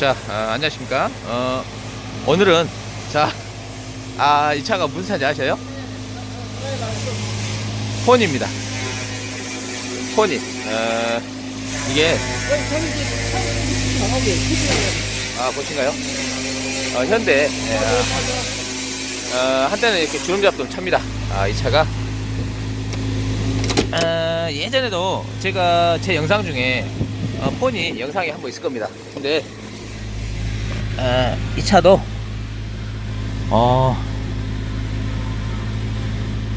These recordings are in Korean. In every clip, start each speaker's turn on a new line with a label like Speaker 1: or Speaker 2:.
Speaker 1: 자, 아, 안녕하십니까. 어, 오늘은, 자, 아, 이 차가 무슨 차인지 아셔요? 폰입니다. 폰이. 어, 이게, 아, 보신가요? 어, 현대, 예, 아, 어, 한때는 이렇게 주름 잡던 차입니다. 아, 이 차가. 아, 예전에도 제가 제 영상 중에 어, 폰이 영상이 한 번 있을 겁니다. 근데 아, 이 차도 어,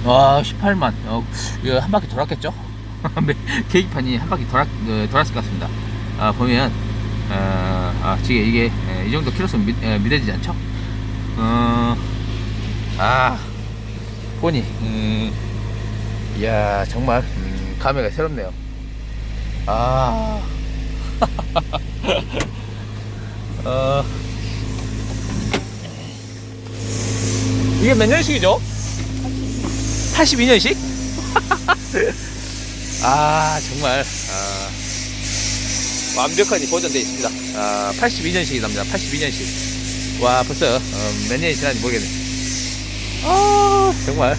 Speaker 1: 와 18만 어, 이거 한 바퀴 돌았겠죠? 계기판이 한 바퀴 돌았, 어, 돌았을 것 같습니다. 아, 보면 어, 아, 지금 이게 에, 이 정도 키로수는 미, 에, 믿어지지 않죠? 어, 아 폰이 음, 이야 정말 음, 감회가 새롭네요. 아, 어, 이게 몇 년식이죠? 82년식? 아 정말 아, 완벽하게 보존되어 있습니다. 아, 82년식이랍니다. 82년식. 와 벌써 어, 몇 년이 지났는지 모르겠네. 아 정말.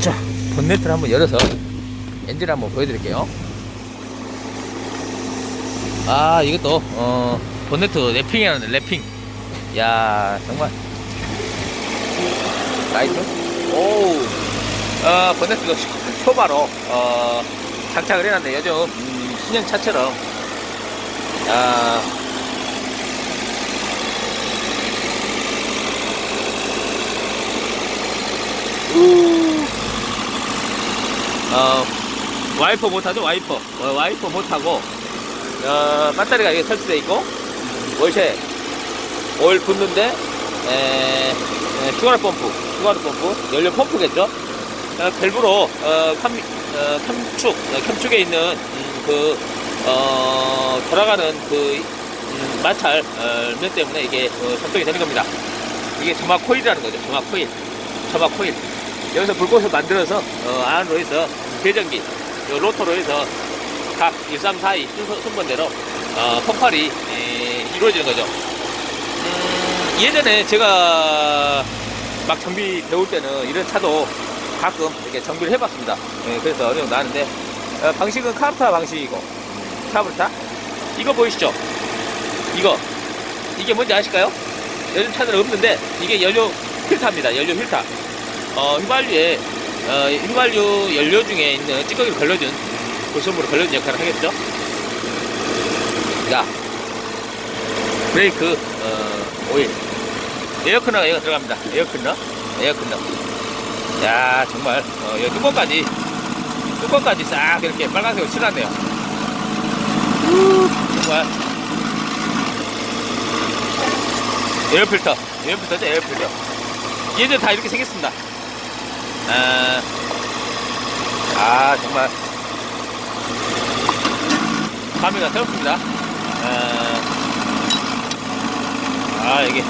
Speaker 1: 자 본네트를 한번 열어서 엔진을 한번 보여드릴게요. 아 이것도 어 본네트 랩핑이라는 랩핑. 야 정말. 라이트. 오. 어 본네트도 초- 초바로 어 장착을 해놨는데 요즘 음, 신형 차처럼 아. 우. 어, 와이퍼 못하죠, 와이퍼. 어, 와이퍼 못하고, 어, 배터리가 여기 설치되어 있고, 월쉐, 오일 붓는데, 에, 에, 슈가르 펌프, 슈가르 펌프, 연료 펌프겠죠? 어, 밸브로, 어, 캠, 어, 캠축, 어, 캠축에 있는, 음, 그, 어, 돌아가는 그, 음, 마찰, 어, 면 때문에 이게, 어, 작동이 되는 겁니다. 이게 점화 코일이라는 거죠, 점화 코일. 점화 코일. 여기서 불꽃을 만들어서 어, 안으로 해서 계전기 요 로터로 해서 각 1, 3, 4, 2 순서, 순번대로 어, 펌팔이 에, 이루어지는 거죠. 음, 예전에 제가 막 정비 배울 때는 이런 차도 가끔 이렇게 정비를 해봤습니다. 예, 그래서 어느 정도 아는데 어, 방식은 카르타 방식이고 카르타 이거 보이시죠? 이거 이게 뭔지 아실까요? 요즘 차들은 없는데 이게 연료 필터입니다. 연료 필터. 어, 휘발유에 어, 휘발유 연료 중에 있는 찌꺼기를 걸러준 고수물을 걸러준 역할을 하겠죠. 자, 브레이크 어, 오일 에어컨너가 이거 들어갑니다. 에어컨너, 에어컨너. 야 정말 어, 이 뚜껑까지 뚜껑까지 싹 이렇게 빨간색으로 칠하네요. 정말 에어필터, 에어필터죠, 에어필터. 얘들 다 이렇게 생겼습니다. 아, 아 정말 감회가 새롭습니다. 아, 아 이게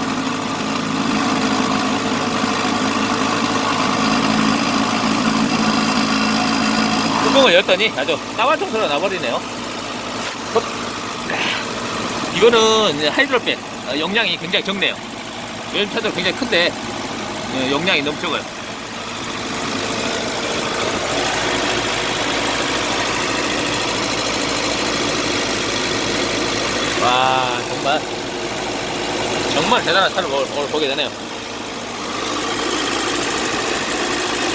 Speaker 1: 뚜껑을 열었더니 아주 청소가 나버리네요. 헛. 이거는 이제 하이드로팬 어, 용량이 굉장히 적네요. 요즘 차들 굉장히 큰데 어, 용량이 너무 적어요. 와 정말 정말 대단한 차를 오늘 보게 되네요.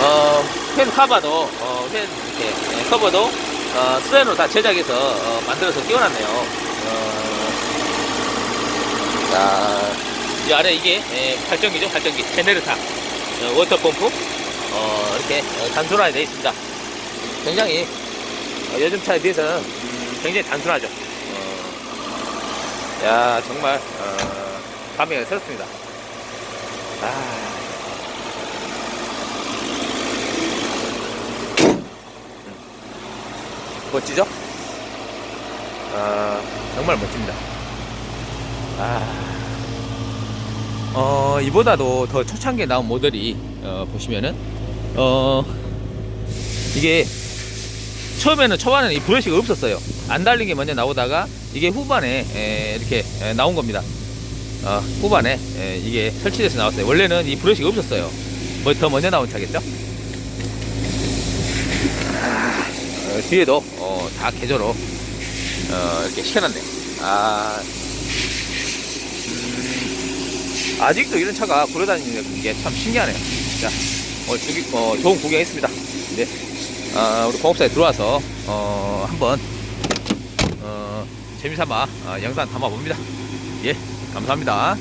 Speaker 1: 어, 펜 카바도 어, 펜 이렇게 예, 커버도 어, 스텐으로 다 제작해서 어, 만들어서 끼워놨네요. 어, 자, 이 아래 이게 예, 발전기죠, 발전기 제네르타 어, 워터 펌프 어, 이렇게 어, 단순하게 되어 있습니다. 굉장히 어, 요즘 차에 비해서는 음, 굉장히 단순하죠. 어, 야 정말 어, 감회가 새롭습니다. 아. 멋지죠? 아, 정말 멋집니다. 아, 어, 이보다도 더 초창기에 나온 모델이, 어, 보시면은, 어, 이게, 처음에는 초반에는 이 브러쉬가 없었어요. 안 달린 게 먼저 나오다가, 이게 후반에 에, 이렇게 에, 나온 겁니다. 어, 후반에 에, 이게 설치돼서 나왔어요. 원래는 이 브러쉬가 없었어요. 뭐 더 먼저 나온 차겠죠? 아, 어, 뒤에도 어, 다 개조로 어, 이렇게 시켜놨네. 아, 음, 아직도 이런 차가 굴러다니는 게 참 신기하네요. 자, 어, 저기, 어, 좋은 구경했습니다. 네. 아, 우리 공업사에 들어와서, 어, 한번, 어, 재미삼아, 어, 영상 담아봅니다. 예, 감사합니다.